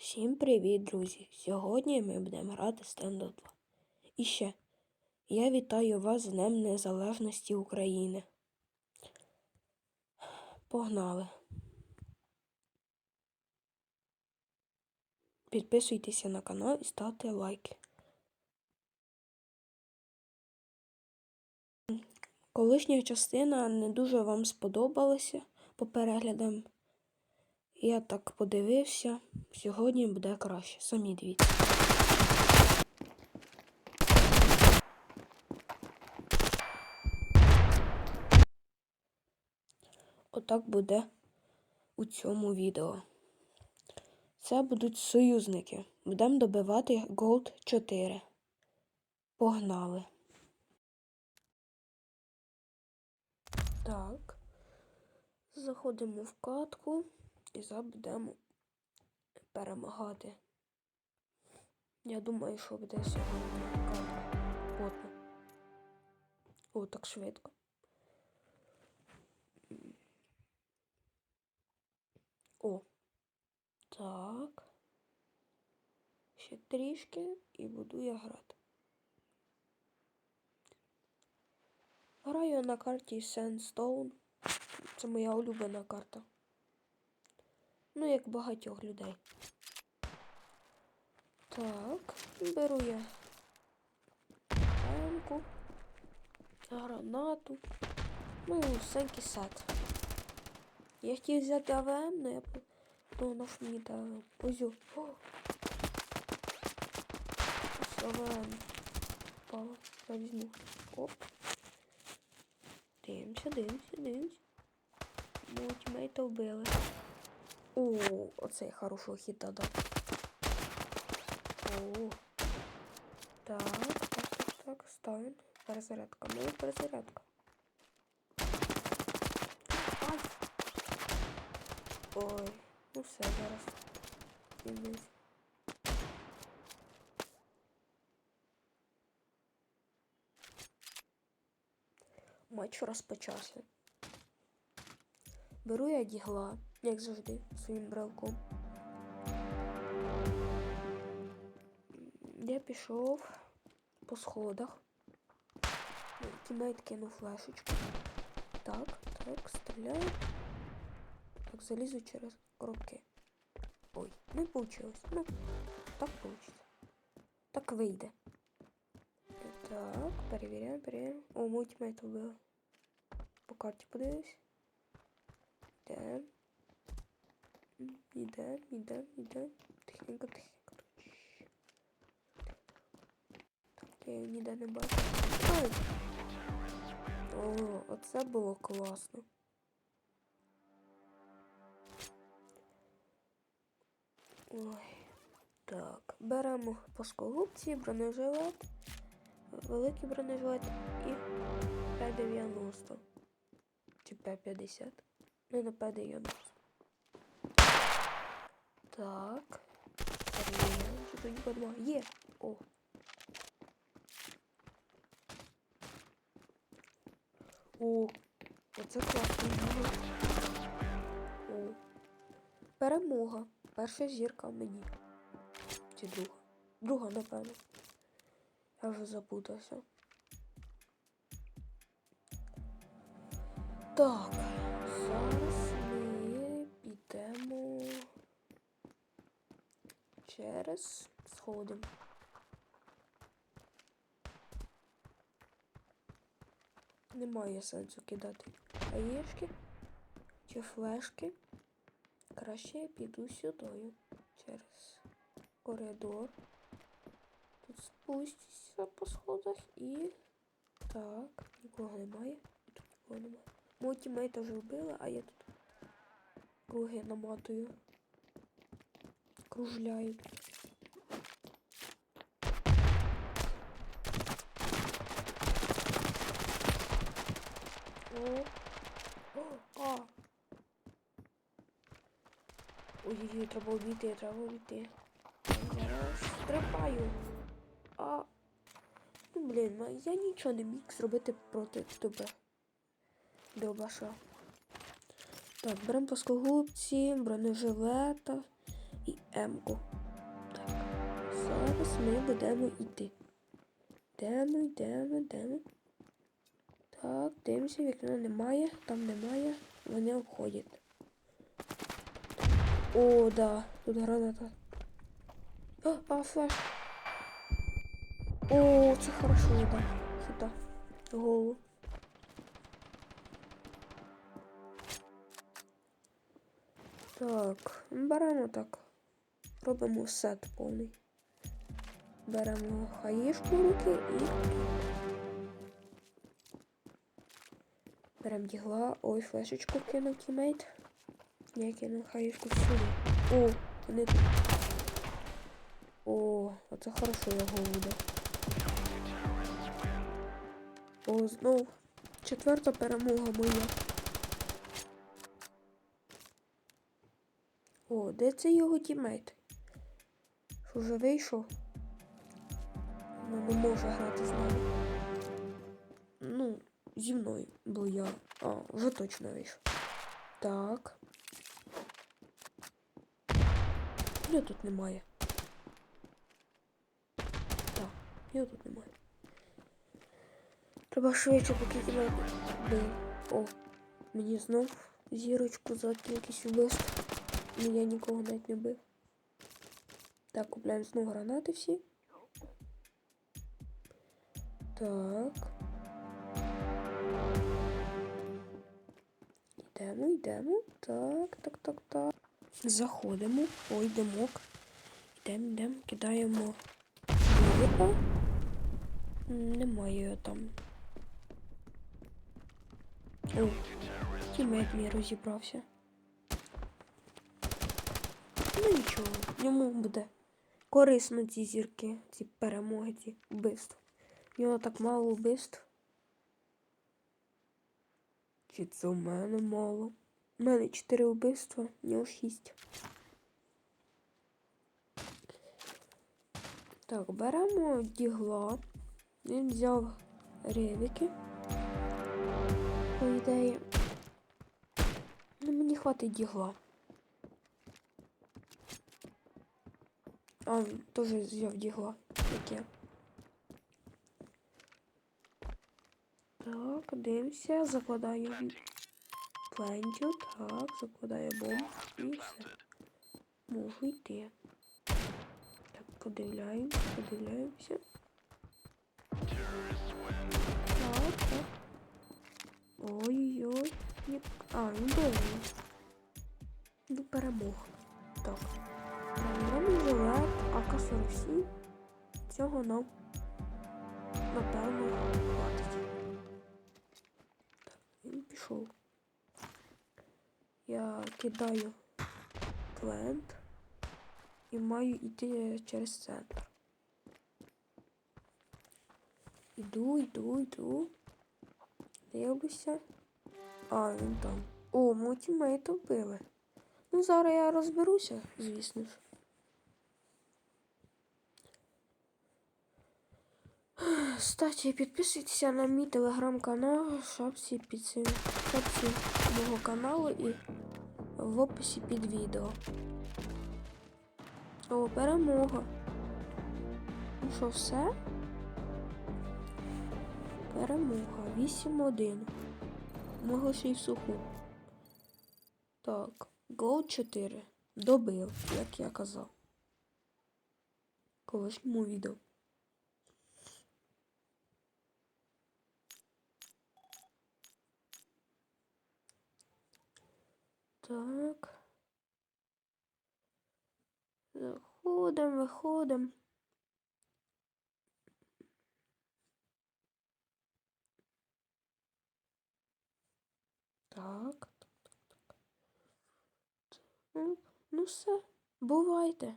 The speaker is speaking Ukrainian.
Всім привіт, друзі! Сьогодні ми будемо грати Stand-Up 2. І ще, я вітаю вас з Днем Незалежності України. Погнали! Підписуйтеся на канал і ставте лайки. Колишня частина не дуже вам сподобалася по переглядам. Я так подивився. Сьогодні буде краще. Самі дивіться. Отак буде у цьому відео. Це будуть союзники. Будемо добивати Gold 4. Погнали. Так. Заходимо в катку і забудемо перемагати. Я думаю, що буде сьогодні. Плотно. О, так швидко. О. Так. Ще трішки і буду я грати. Граю на карті Sandstone. Це моя улюблена карта. Ну, як багатьох людей. Так, беру я темку, гранату. Ну, всякий сет. Я хотів взяти АВМ, але я подумав, на що мені АВМ. Озю. О! Ось АВМ. Впало. Я візьму. Оп. Дивимося, дивимося, дивимося. Мого тімейта вбили. О, оце хорошого хіта дав. О. Так, так, так, так, ставим. Перезарядка. Моя перезарядка. Ай. Ой, ну все, зараз. Дивись. Матч розпочався. Беру я дігла, як завжди, своїм брелком. Я пішов по сходах. Тімейт кинув флешечку. Так, так, стріляю. Так, залізу через коробки. Ой, не вийшло. Ну, так вийде. Так вийде. Так, перевіряємо, перевіряємо. О, мой тімейт вбив. По карті подивись. Йдем. Йдем, йдем, йдем. Тихенько, тихенько. Так, я її ніде не бачу. Ой! О, оце було класно. Ой. Так, беремо плоскогубці, бронежилет, великий бронежилет і П-90. Чи П-50. Ну, на П-90. Так. Тут нікого немає. Є! О! О! Оце класний. О. Перемога. Перша зірка мені. Чи друга? Друга, напевно. Я вже запутався. Так, через сходи. Немає сенсу кидати аєшки чи флешки. Краще я піду сюди через коридор. Тут спустюся по сходах і... Так, нікого немає. Тут нікого немає. Мого тімейта вже вбили, а я тут круги наматую. Кружляю. О, О, а. Ой-ой-ой, треба обійти, треба обійти. Стрибаю. А. Ну, блін, я нічого не міг зробити проти тебе. Добаша. Так, беремо плоскогубці, бронежилета М-ку. Зараз ми будемо йти. Йдемо, йдемо, йдемо. Так, дивимося, вікна немає, там немає, вони обходять. О, да, тут граната. А, а, флеш. О, це хорошо, да. Сюда. Голову. Так, беремо так. Робимо сет повний. Беремо хаєшку в руки і. Беремо дігла. Ой, флешечку кинув тімейт. Я кинув хаєшку сюди. О, вони тут. О, оце хорошо голову дав. О, знов. Четверта перемога моя. О, де це його тімейт? Що вже вийшов? Не може грати з нами. Ну, зі мною, бо я. А, вже точно вийшов. Так. Його тут немає. Так, його тут немає. Треба швидше, поки тебе бив. О, мені знов зірочку за кількість вбивств. Ну я нікого навіть не бив. Так, купляємо знову гранати всі. Так. Йдемо, йдемо. Так, так, так, так. Заходимо. Ой, димок. Йдемо, йдемо, кидаємо вилипа. Немає його там. О, тімейт мій розібрався. Ну нічого, йому буде корисно ці зірки, ці перемоги, ці вбивства. В нього так мало вбивств. Чи це у мене мало? У мене 4 вбивства, в нього 6. Так, беремо дігла. Він взяв ревіки. По ідеї. Ну, мені хватить дігла. А, він теж взяв дігла. Таке. Так, дивимося, закладаю плентю. Так, закладаю бомб і все. Можу йти. Так, подивляємося, подивляємося. Так, так. Ой-ой-ой. А, він довго. Ну, перемог. Так. Нам жилет АК-47. Цього нам, напевно, хватить. Так, він пішов. Я кидаю плент і маю йти через центр. Іду, йду, йду. Дивлюся. А, він там. О, мого тімейта вбили. Ну, зараз я розберуся, звісно ж. Кстати, підписуйтеся на мій телеграм-канал шапці під шапці мого каналу і в описі під відео. О, перемога. Ну що, все? Перемога. 8-1. Могли ще й в суху. Так, гол 4. Добив, як я казав. Колишньому відео. Так. Заходим, виходим. Так. так, так, так. Ну, Ну все, бувайте.